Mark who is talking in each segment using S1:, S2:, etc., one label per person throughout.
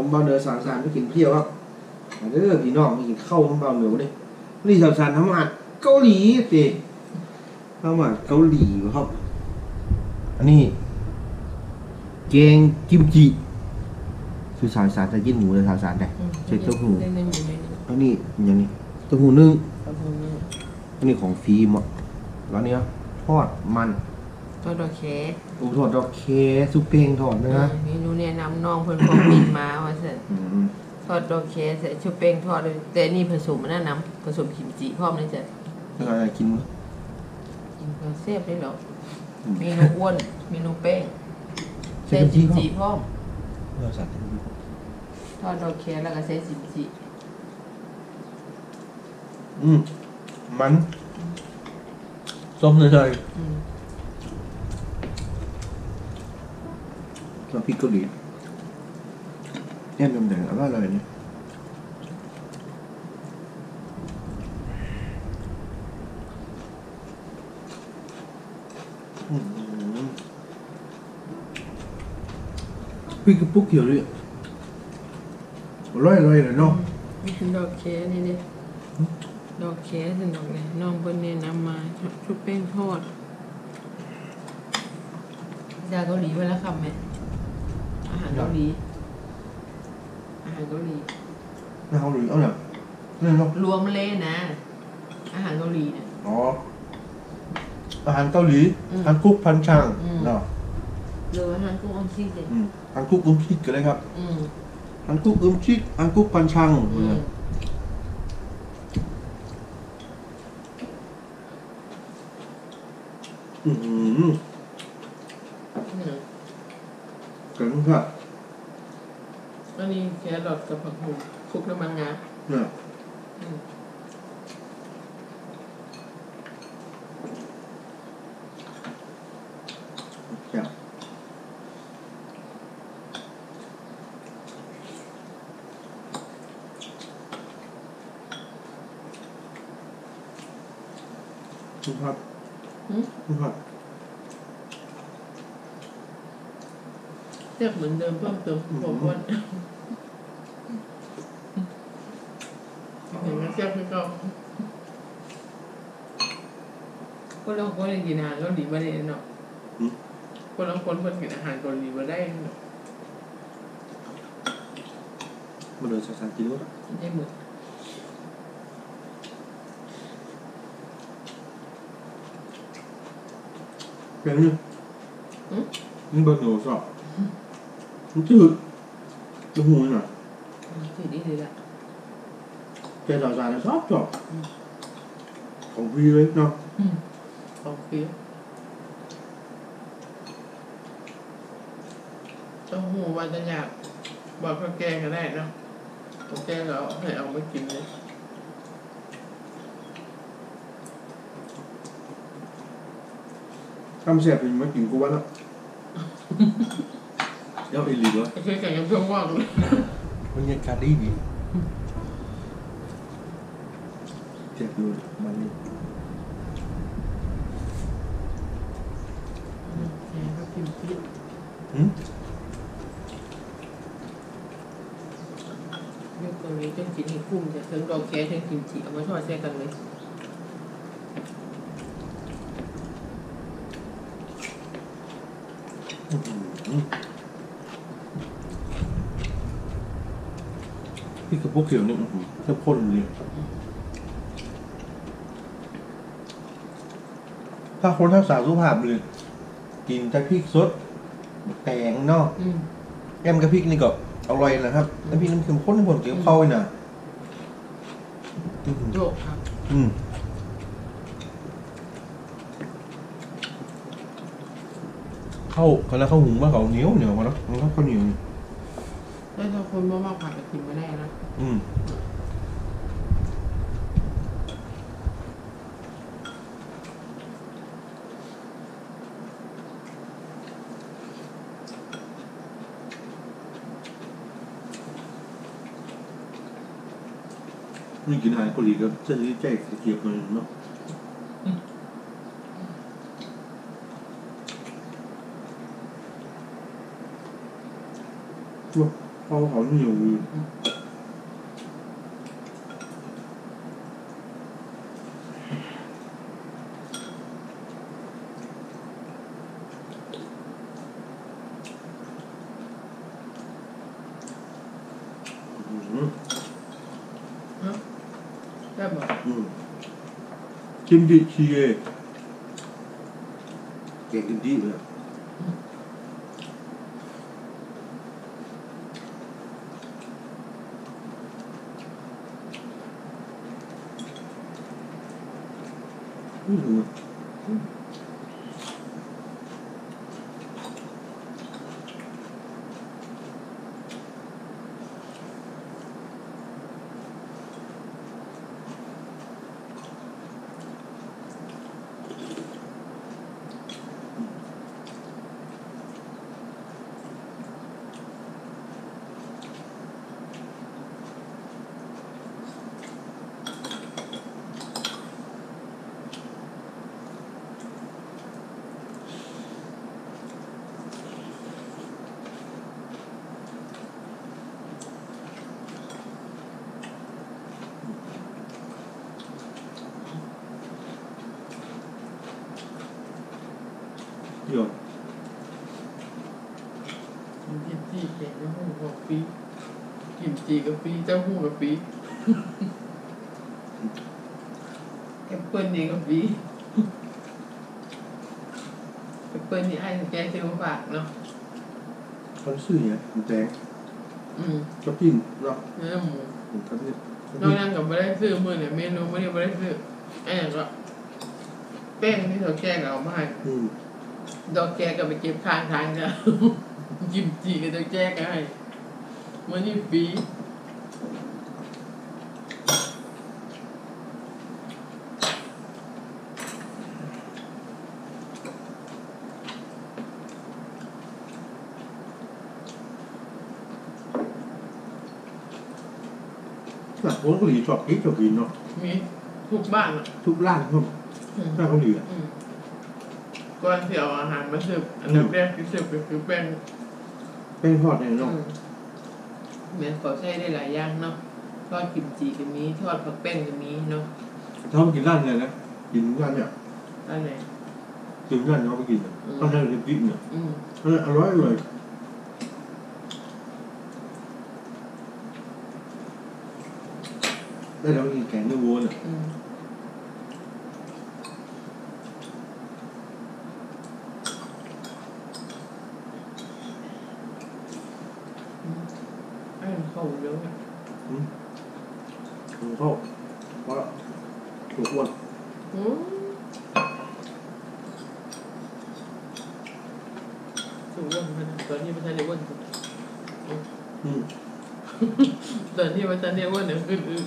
S1: ครับ
S2: ค่ะ
S1: ครับผมเบาเหนือสารสารไปกินเที่ยวครับมาเด้อพี่น้องมากินข้าวของเบาเหนือเลยนี่สารสารทำอาหารเกาหลีสิทำอาหารเกาหลีครับ อันนี้แกงกิมจิคือสารสารจะกินหมูเลยสารสารได้ใส่เต้าหู้
S2: เล่นๆอยู่ในนี้
S1: อันนี้อย่างนี้เต้าหู้นึ่ง
S2: เต้าหู้นึ่ง
S1: อันนี้ของฟิล์มอะแล้วเนี้ยทอดมัน
S2: ทอดดอกแค
S1: อูทอดดอกเคซุปเป้งทอดนะฮะ
S2: เมนูเนี่ยนำน้องเพิ่นพอบินมาว่าซั่น
S1: อืม
S2: ทอดดอกแคใส่ชุบแป้งทอดเลยแต่อันนี่ผสมมันน่ะน้ำผสมกิมจิพร้อมเลยจ้ะ
S1: แล้วก็อะไรกินมั้ย
S2: กินก็เสียบได้หรอกเมนูอ้วนเมนูแป้ง
S1: ใส่
S2: ใส่
S1: กิ
S2: กิ
S1: ม
S2: ม
S1: จิ
S2: จิพร้อม
S1: เนื้อสัตว์
S2: ทอดดอกแคแล้วก็ใส่กิมจิ
S1: อืมมันส้มเลย
S2: อืม
S1: น้ำพริกเกาหลีแก้มยำแดงอร่อยเลยเนี่ยอืมพริกกระปุกเขียวเลยอร่อยอร่อยเลยเนาะ
S2: นี่คือดอกแคนี่เด้ดอกแคสิดอกเลยน้องเพิ่นแนะนำมาชุบแป้งทอดยาเกาหลีเวลาคำไหมอา หารเกาหลีอาหารเกาหลี
S1: น่าเอาหรือเอาเนี่ยเนี่ยเนาะ
S2: รวมเลยนะ อาหารเกาหลีเนี่ย
S1: อ๋ออาหารเกาหลี
S2: อืม
S1: ฮันคุกพันช่าง
S2: อืม
S1: เนาะ
S2: หรืออาหารกุ้งอมซีเจ
S1: อืมฮันคุกอึมชิกกันเลยครับ
S2: อืม
S1: ฮันคุกอึมชิกฮันคุกพันช่าง
S2: อืม
S1: อืม
S2: อืม
S1: กันครับ
S2: อันนี้แครอทกับผักบุ้งคลุกน้ำมันงา
S1: เนี่ย
S2: อืม
S1: จ้ะคุณครับ
S2: อืม
S1: คุณครั บ
S2: เทียบเหมือนเดิมเพิ่มเติมผมว่าเห็นไหมเทียบคือเก็คนเราคนกินอาหารเกาหลีมาได้เนาะ
S1: อืม
S2: คนเราคนคนกินอาหารเกาหลีมาได้เนาะ
S1: มาเดินสถานกินรถ
S2: ได้หมด
S1: เป็นยัง
S2: อืม
S1: มันเบิร์หนูสอบ มันจืดจะหูหน่อย
S2: ถือดีเลยละ
S1: แกสาวสารชอบชอบของพี่เลยเนาะ
S2: อืมของเฟี้ยวเต้าหู้วันจะอยากบอกข้าวแกงก็ได้เนาะข้าวแกงเราให้เอามากินเลย
S1: ทำเสียเป็นมากินกูวะเนาะ เดี๋ยวอีหลีวะ
S2: เคยแข่งกันเพื่อนว่างเลย
S1: บรรยากาศดีดีเจ็บดูมันนี่
S2: แหมก็กินพิษ
S1: หืม
S2: ยกตรงนี้จนกินให้คุ้มจะถึงดอกแคถึงกิมจิเอามาทอดแช่กันเลย
S1: อื้อ หือพี่กระปุกเขียวเนี่ยอื้อหือเข้มข้นเลยถ้าคนทักษาสุภาพเลยกินแต่พริกสดแตงเนาะ
S2: อืม
S1: แอมกับพริกนี่ก็อร่อยนะครับน้ำพริกน้ำเค็มข้นที่ผมเกี่ยวเข้าไปน่ะอื้อหือ
S2: โยกครับ
S1: อืมเข้าคณะข้าวหุงมาเขาเหนียวเหนียวมาแล้วมันก็ข้าวเหนียว
S2: แล้วถ้าคนมากๆผักก็กินไม่ได้นะ
S1: อืมนี่กินอาหารเกาหลีก็จะได้ใจเกียบเลยเนาะพอเขาเหนียว อยู่อืม
S2: ได้บอก
S1: อืมกิ มจิชีเอเก่งกิมจิเลยอืมเดี๋ยว
S2: กิม จีเก่งเจ้าหูกับปีกิมจีกับปีเจ้าหูกับปีแอปเปิ้ลนี่กับปีแอปเปิ้ลนี่ไอ้แกซื้อมาฝากเนาะ
S1: เขาซื้อเนี่ยมันแตง
S2: อืม
S1: กับจิ้มเนาะ
S2: เนื้อหมู
S1: ผมกับเนี่ย
S2: นอกนั้นกับไม่ได้ซื้อมือเนี่ยเมนูไม่ได้ไม่ได้ซื้อไอ้อย่างก็แป้งที่เขาแกงเอามาให้
S1: อืม
S2: ดอกแกก็ไปเก็บข้างทางกัน กิมจีก็จะแก้กันให้มันนี่ปี
S1: หลักคนเกาหลีชอบพริกชอบกินเนาะ
S2: มีทุกบ้านอะ
S1: ทุกร้านครับ
S2: อืม
S1: ร้านเกาหลีอะ
S2: อืม ก่อนที่เอาอาหารมาสืบอันดับแรกที่สืบก็คือแป้ง
S1: แป้งทอดเนี่ยเนาะ
S2: อืมเหมือนเขาใช้ได้หลายอย่างเนาะทอดกิมจีก็มีทอดผักแป้งก็มีเนาะ
S1: ถ้าไปกินร้านเนี่ยนะกินร้านเนี่ย
S2: อันไหน
S1: กินร้านเนี่ยเขาไปกินเนี่ย
S2: อืม
S1: ร้านเนี่ยพริกเนี่ย
S2: อืม
S1: เอออร่อยเลยได้แล้วกินแกงเนื้อวัวเนี่ย
S2: อืมอืมไอ้ เขาเยอะอะ
S1: ผมชอบเพราะถูกอ้วน
S2: อืมสูงอ้วนขนาดตอนนี้ประธานเดียอ้วนสุด
S1: อืม
S2: ตอนที่ประธานเดียอ้วนเนี่ยขึ้นอือ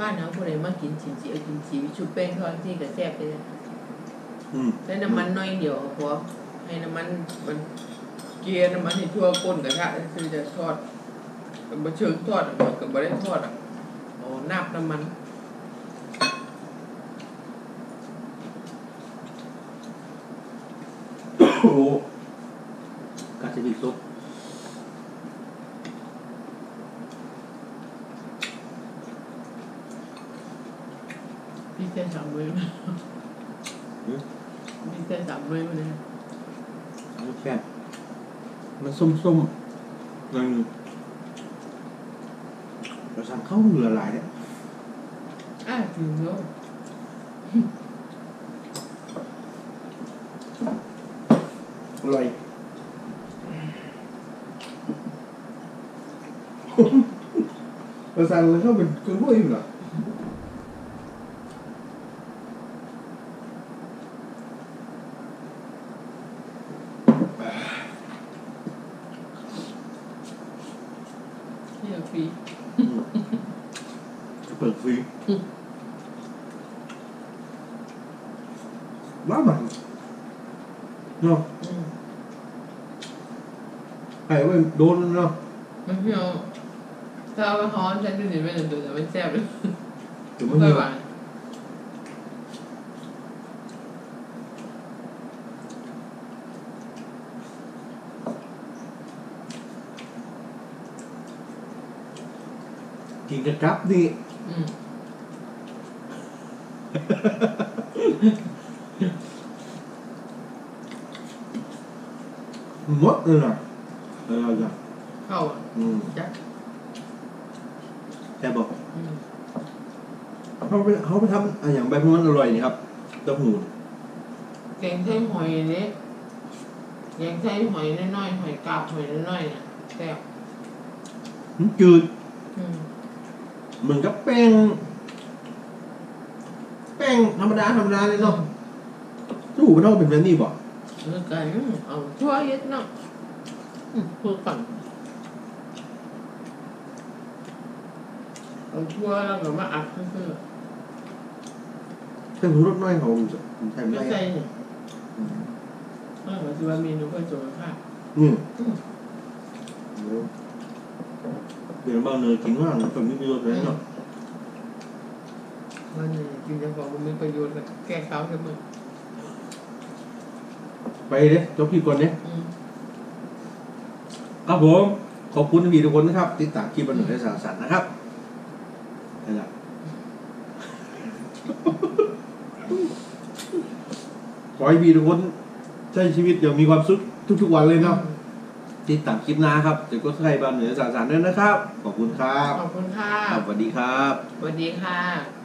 S2: บ้านเขาคนไหนมากินชิมจีเอากินจีวิชุบแป้งทอดที่กระแซบไปเลย
S1: อืม
S2: ใช้น้ำมันน้อยเดียวพอให้น้ำมันมันเกลียร์น้ำมันให้ทั่วก้นกระทะคือจะทอดมันบ่เชิงทอดอะมันก็บ่ได้ทอดอะโอ้นาบน้ำมัน
S1: โอ้โหกาจะดิบซุป
S2: พี่แค่สามเลยไหมพี่ แค่สามเลยมาเลย
S1: มันแค่มันส้มๆหน่อยหนึงเราสั่งข้าวเหลือหลายเนี่ย
S2: อะถึงแล้ว
S1: อร่อยเราสั่งแล้วก็เป็นกล้วยเหรอ
S2: はどうな没有，大家好
S1: 像在
S2: 这里
S1: 面的
S2: 对咱
S1: 们
S2: 见不了，不会
S1: 玩。กินกระกับนี่
S2: อืม
S1: มดเลยนะ เออจ้ะ
S2: เข้าอะ
S1: อืม
S2: จัก
S1: แต่บอก
S2: อืม
S1: เขาไปเขาไปทำอะไรอย่างใบพวกนั้นอร่อยนี่ครับเต้าหู้
S2: แกงไส้หอยนี่แกงไส้หอยน้อยๆหอยกาบหอยน้อยๆน่ะแซ่บ
S1: มันจืด
S2: อืม
S1: เหมือนกับแป้ง แป้งธรรมดาธรรมดาเลยเนาะเต้าหู้มันต้องเป็นแบบนี้บ่
S2: แล้วกันเอาชั่วเย็ดเนาะอืม พูดก่อนเอาชั่วแล้วก็มาอัดเพื่อ
S1: เต้าหู้รสน้อยเขาผมใส่
S2: ๆ
S1: ไม่
S2: ไม่
S1: ได้
S2: ใส่เนี่ยเออคือว่าเมนูเพื่อสุขภาพ
S1: อืมเดี๋ยวเดี๋ยวบางเนยกินว่างคนไม่มีรสเลยเนาะ
S2: มันนี่กินจะบอกมันมีประโยชน์กับแก้เขาเสมอ
S1: ไปเด้จบพี่ก่อนเด้
S2: อืม
S1: ครับผมขอบคุณพี่ทุกคนนะครับ ติดตามคลิปบันเทิงและสร้างสรรค์นะครับนี่แหละขอให้พี่ทุกคนใช้ชีวิตอย่างมีความสุขทุกๆวันเลยเนาะติดตามคลิปหน้าครับเดี๋ยวก็ใครบันเหนือสร้างสรรค์ด้วยนะครับ ขอบคุณครับ
S2: ขอบคุณค่ะ
S1: ครับสวัสดีครับ
S2: สวัสดีค่ะ